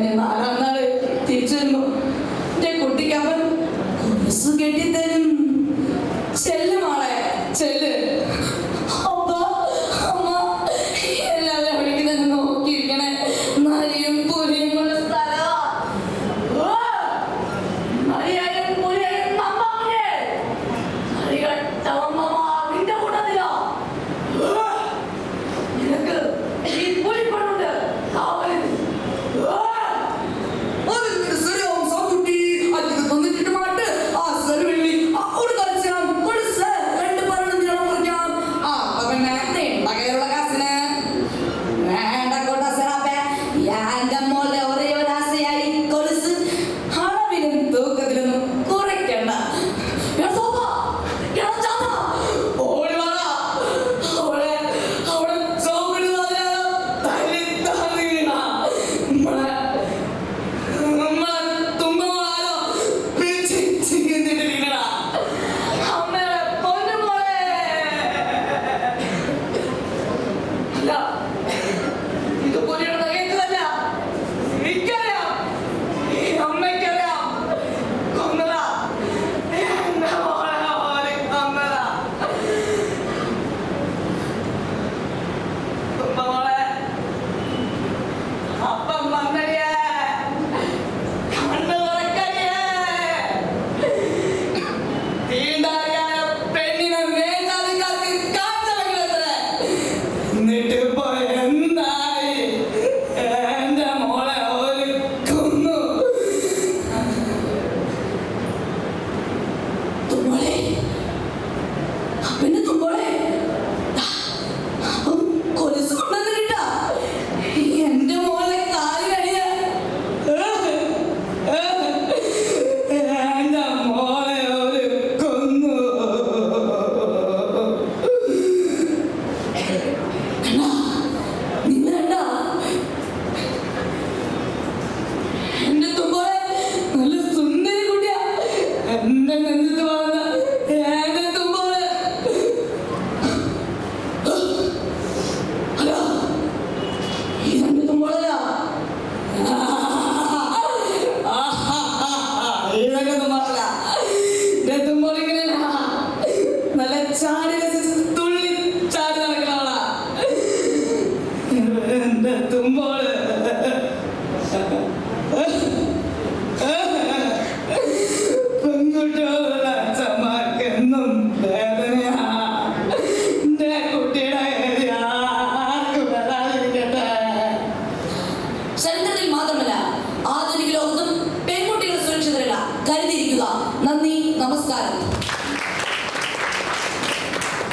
ನಿಮ್ಮ ಅಲಾ തുള്ളി ചാടി നടക്കണവളാ എന്താ തുമ്പോൾ